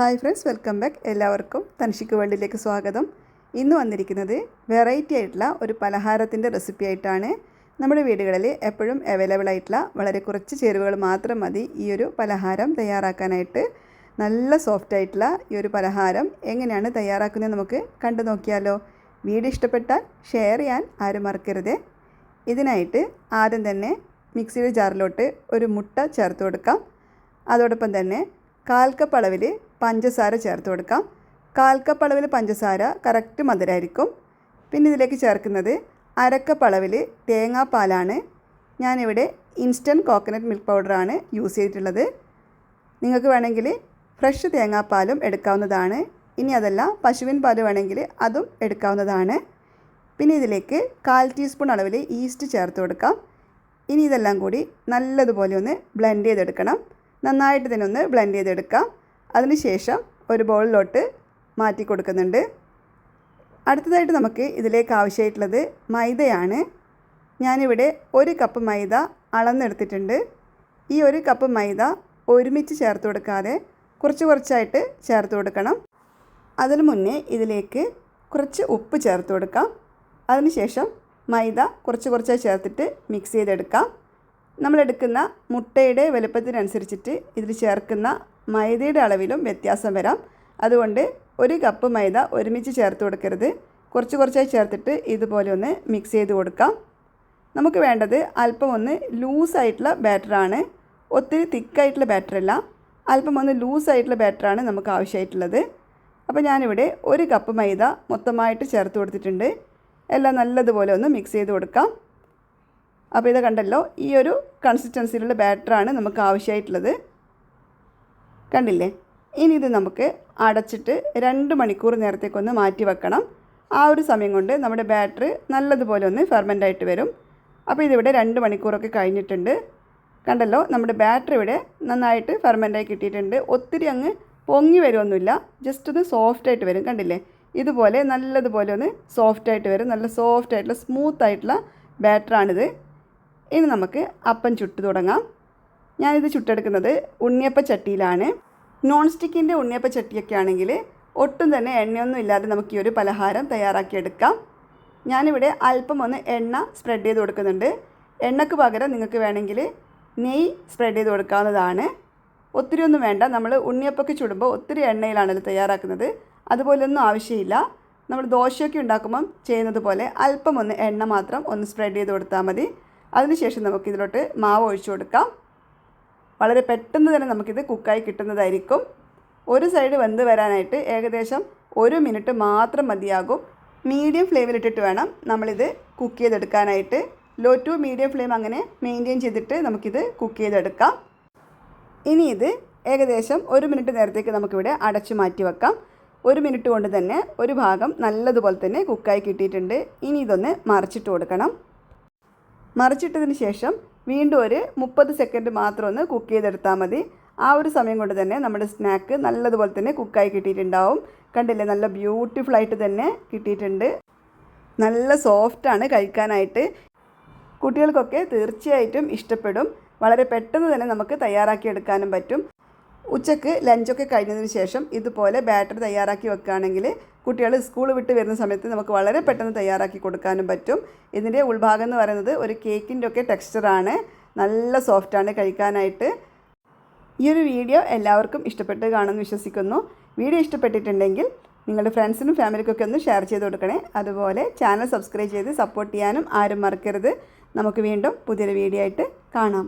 Hi friends welcome back. എല്ലാവർക്കും തൻഷിക്ക് വേൾഡിലേക്ക് സ്വാഗതം. ഇന്ന് വന്നിരിക്കുന്നത് വെറൈറ്റി ആയിട്ടുള്ള ഒരു പലഹാരത്തിന്റെ റെസിപ്പി ആയിട്ടാണ്. നമ്മുടെ വീടുകളിൽ എപ്പോഴും അവൈലബിൾ ആയിട്ടുള്ള വളരെ കുറച്ച് ചേരുവകൾ മാത്രം മതി ഈ ഒരു പലഹാരം തയ്യാറാക്കാനായിട്ട്. നല്ല സോഫ്റ്റ് ആയിട്ടുള്ള ഈ ഒരു പലഹാരം എങ്ങനെയാണ് തയ്യാറാക്കുന്നത് നമുക്ക് കണ്ടു നോക്കിയാലോ. വീഡിയോ ഇഷ്ടപ്പെട്ടാൽ ഷെയർ ചെയ്യാൻ ആരും മറക്കരുത്. ഇതിനായിട്ട് ആദ്യം തന്നെ മിക്സിയുടെ ജാറിലോട്ട് ഒരു മുട്ട ചേർത്ത് കൊടുക്കാം. അതോടൊപ്പം തന്നെ കാൽ കപ്പ് അളവിൽ പഞ്ചസാര ചേർത്ത് കൊടുക്കാം. കാൽ കപ്പ് അളവിൽ പഞ്ചസാര കറക്റ്റ് മധുരമായിരിക്കും പിന്നെ ഇതിലേക്ക് ചേർക്കുന്നത് അരക്കപ്പ് അളവിൽ തേങ്ങാപ്പാലാണ്. ഞാനിവിടെ ഇൻസ്റ്റന്റ് കോക്കനട്ട് മിൽക്ക് പൗഡറാണ് യൂസ് ചെയ്തിട്ടുള്ളത്. നിങ്ങൾക്ക് വേണമെങ്കിൽ ഫ്രഷ് തേങ്ങാപ്പാലും എടുക്കാവുന്നതാണ്. ഇനി അതല്ല പശുവിൻ പാൽ വേണമെങ്കിൽ അതും എടുക്കാവുന്നതാണ്. പിന്നെ ഇതിലേക്ക് കാൽ ടീസ്പൂൺ അളവിൽ ഈസ്റ്റ് ചേർത്ത് കൊടുക്കാം. ഇനി ഇതെല്ലാം കൂടി നല്ലതുപോലെ ഒന്ന് ബ്ലെൻഡ് ചെയ്തെടുക്കണം. നന്നായിട്ട് തന്നെ ഒന്ന് ബ്ലെൻഡ് ചെയ്തെടുക്കാം. അതിനുശേഷം ഒരു ബൗളിലോട്ട് മാറ്റി കൊടുക്കുന്നുണ്ട്. അടുത്തതായിട്ട് നമുക്ക് ഇതിലേക്ക് ആവശ്യമായിട്ടുള്ളത് മൈദയാണ്. ഞാനിവിടെ ഒരു കപ്പ് മൈദ അളന്നെടുത്തിട്ടുണ്ട്. ഈ ഒരു കപ്പ് മൈദ ഒരുമിച്ച് ചേർത്ത് കൊടുക്കാതെ കുറച്ച് കുറച്ചായിട്ട് ചേർത്ത് കൊടുക്കണം. അതിന് മുന്നേ ഇതിലേക്ക് കുറച്ച് ഉപ്പ് ചേർത്ത് കൊടുക്കാം. അതിനുശേഷം മൈദ കുറച്ച് കുറച്ചായി ചേർത്തിട്ട് മിക്സ് ചെയ്തെടുക്കാം. നമ്മളെടുക്കുന്ന മുട്ടയുടെ വലുപ്പത്തിനനുസരിച്ചിട്ട് ഇതിൽ ചേർക്കുന്ന മൈദയുടെ അളവിലും വ്യത്യാസം വരാം. അതുകൊണ്ട് ഒരു കപ്പ് മൈദ ഒരുമിച്ച് ചേർത്ത് കൊടുക്കരുത്. കുറച്ച് കുറച്ചായി ചേർത്തിട്ട് ഇതുപോലെ ഒന്ന് മിക്സ് ചെയ്ത് കൊടുക്കാം. നമുക്ക് വേണ്ടത് അല്പം ഒന്ന് ലൂസായിട്ടുള്ള ബാറ്ററാണ് ഒത്തിരി തിക്കായിട്ടുള്ള ബാറ്ററല്ല അല്പം ഒന്ന് ലൂസായിട്ടുള്ള ബാറ്ററാണ് നമുക്ക് ആവശ്യമായിട്ടുള്ളത്. അപ്പോൾ ഞാനിവിടെ ഒരു കപ്പ് മൈദ മൊത്തമായിട്ട് ചേർത്ത് കൊടുത്തിട്ടുണ്ട്. എല്ലാം നല്ലതുപോലെ ഒന്ന് മിക്സ് ചെയ്ത് കൊടുക്കാം. അപ്പോൾ ഇത് കണ്ടല്ലോ ഈ ഒരു കൺസിസ്റ്റൻസിയിലുള്ള ബാറ്ററാണ് നമുക്ക് ആവശ്യമായിട്ടുള്ളത്. കണ്ടില്ലേ? ഇനി ഇത് നമുക്ക് അടച്ചിട്ട് രണ്ട് മണിക്കൂർ നേരത്തേക്കൊന്ന് മാറ്റി വെക്കണം. ആ ഒരു സമയം കൊണ്ട് നമ്മുടെ ബാറ്ററി നല്ലതുപോലെ ഒന്ന് ഫെർമെന്റ് ആയിട്ട് വരും. അപ്പോൾ ഇതിവിടെ രണ്ട് മണിക്കൂറൊക്കെ കഴിഞ്ഞിട്ടുണ്ട്. കണ്ടല്ലോ നമ്മുടെ ബാറ്ററി ഇവിടെ നന്നായിട്ട് ഫെർമെന്റായി കിട്ടിയിട്ടുണ്ട്. ഒത്തിരി അങ്ങ് പൊങ്ങി വരുമൊന്നുമില്ല ജസ്റ്റ് ഒന്ന് സോഫ്റ്റ് ആയിട്ട് വരും. കണ്ടില്ലേ? ഇതുപോലെ നല്ലതുപോലെ ഒന്ന് സോഫ്റ്റായിട്ട് വരും. നല്ല സോഫ്റ്റ് ആയിട്ടുള്ള സ്മൂത്ത് ആയിട്ടുള്ള ബാറ്ററാണിത് ഇനി നമുക്ക് അപ്പം ചുട്ട് തുടങ്ങാം. ഞാനിത് ചുട്ടെടുക്കുന്നത് ഉണ്ണിയപ്പ ചട്ടിയിലാണ്. നോൺ സ്റ്റിക്കിന്റെ ഉണ്ണിയപ്പ ചട്ടിയൊക്കെ ആണെങ്കിൽ ഒട്ടും തന്നെ എണ്ണയൊന്നും ഇല്ലാതെ നമുക്ക് ഈ ഒരു പലഹാരം തയ്യാറാക്കിയെടുക്കാം. ഞാനിവിടെ അല്പം ഒന്ന് എണ്ണ സ്പ്രെഡ് ചെയ്ത് കൊടുക്കുന്നുണ്ട്. എണ്ണക്ക് പകരം നിങ്ങൾക്ക് വേണമെങ്കിൽ നെയ്യ് സ്പ്രെഡ് ചെയ്ത് കൊടുക്കാവുന്നതാണ്. ഒത്തിരി ഒന്നും വേണ്ട. നമ്മൾ ഉണ്ണിയപ്പൊക്കെ ചുടുമ്പോൾ ഒത്തിരി എണ്ണയിലാണല്ലോ തയ്യാറാക്കുന്നത്. അതുപോലൊന്നും ആവശ്യമില്ല. നമ്മൾ ദോശയൊക്കെ ഉണ്ടാക്കുമ്പം ചെയ്യുന്നത് പോലെ അല്പം ഒന്ന് എണ്ണ മാത്രം ഒന്ന് സ്പ്രെഡ് ചെയ്ത് കൊടുത്താൽ മതി. അതിനുശേഷം നമുക്ക് ഇതിലോട്ട് മാവ് ഒഴിച്ചു കൊടുക്കാം. വളരെ പെട്ടെന്ന് തന്നെ നമുക്കിത് കുക്കായി കിട്ടുന്നതായിരിക്കും. ഒരു സൈഡ് വെന്ത് വരാനായിട്ട് ഏകദേശം ഒരു മിനിറ്റ് മാത്രം മതിയാകും. മീഡിയം ഫ്ലെയിമിലിട്ടിട്ട് വേണം നമ്മളിത് കുക്ക് ചെയ്തെടുക്കാനായിട്ട്. ലോ ടു മീഡിയം ഫ്ലെയിം അങ്ങനെ മെയിന്റെയിൻ ചെയ്തിട്ട് നമുക്കിത് കുക്ക് ചെയ്തെടുക്കാം. ഇനി ഇത് ഏകദേശം ഒരു മിനിറ്റ് നേരത്തേക്ക് നമുക്കിവിടെ അടച്ചു മാറ്റി വെക്കാം. ഒരു മിനിറ്റ് കൊണ്ട് തന്നെ ഒരു ഭാഗം നല്ലതുപോലെ തന്നെ കുക്കായി കിട്ടിയിട്ടുണ്ട്. ഇനി ഇതൊന്ന് മറിച്ചിട്ട് കൊടുക്കണം. മറിച്ചിട്ടതിന് ശേഷം വീണ്ടും ഒരു മുപ്പത് സെക്കൻഡ് മാത്രം ഒന്ന് കുക്ക് ചെയ്തെടുത്താൽ മതി. ആ ഒരു സമയം കൊണ്ട് തന്നെ നമ്മുടെ സ്നാക്ക് നല്ലതുപോലെ തന്നെ കുക്കായി കിട്ടിയിട്ടുണ്ടാവും. കണ്ടില്ലേ? നല്ല ബ്യൂട്ടിഫുൾ ആയിട്ട് തന്നെ കിട്ടിയിട്ടുണ്ട്. നല്ല സോഫ്റ്റാണ് കഴിക്കാനായിട്ട്. കുട്ടികൾക്കൊക്കെ തീർച്ചയായിട്ടും ഇഷ്ടപ്പെടും. വളരെ പെട്ടെന്ന് തന്നെ നമുക്ക് തയ്യാറാക്കിയെടുക്കാനും പറ്റും. ഉച്ചയ്ക്ക് ലഞ്ചൊക്കെ കഴിഞ്ഞതിന് ശേഷം ഇതുപോലെ ബാറ്റർ തയ്യാറാക്കി വെക്കുകയാണെങ്കിൽ കുട്ടികൾ സ്കൂൾ വിട്ട് വരുന്ന സമയത്ത് നമുക്ക് വളരെ പെട്ടെന്ന് തയ്യാറാക്കി കൊടുക്കാനും പറ്റും. ഇതിന്റെ ഉൾഭാഗം എന്ന് പറയുന്നത് ഒരു കേക്കിന്റെ ഒക്കെ ടെക്സ്ചറാണ് നല്ല സോഫ്റ്റാണ് കഴിക്കാനായിട്ട്. ഈ ഒരു വീഡിയോ എല്ലാവർക്കും ഇഷ്ടപ്പെട്ട് കാണുമെന്ന് വിശ്വസിക്കുന്നു. വീഡിയോ ഇഷ്ടപ്പെട്ടിട്ടുണ്ടെങ്കിൽ നിങ്ങളുടെ ഫ്രണ്ട്സിനും ഫാമിലിക്കൊക്കെ ഒന്ന് ഷെയർ ചെയ്ത് കൊടുക്കണേ. അതുപോലെ ചാനൽ സബ്സ്ക്രൈബ് ചെയ്ത് സപ്പോർട്ട് ചെയ്യാനും ആരും മറക്കരുത്. നമുക്ക് വീണ്ടും പുതിയൊരു വീഡിയോ ആയിട്ട് കാണാം.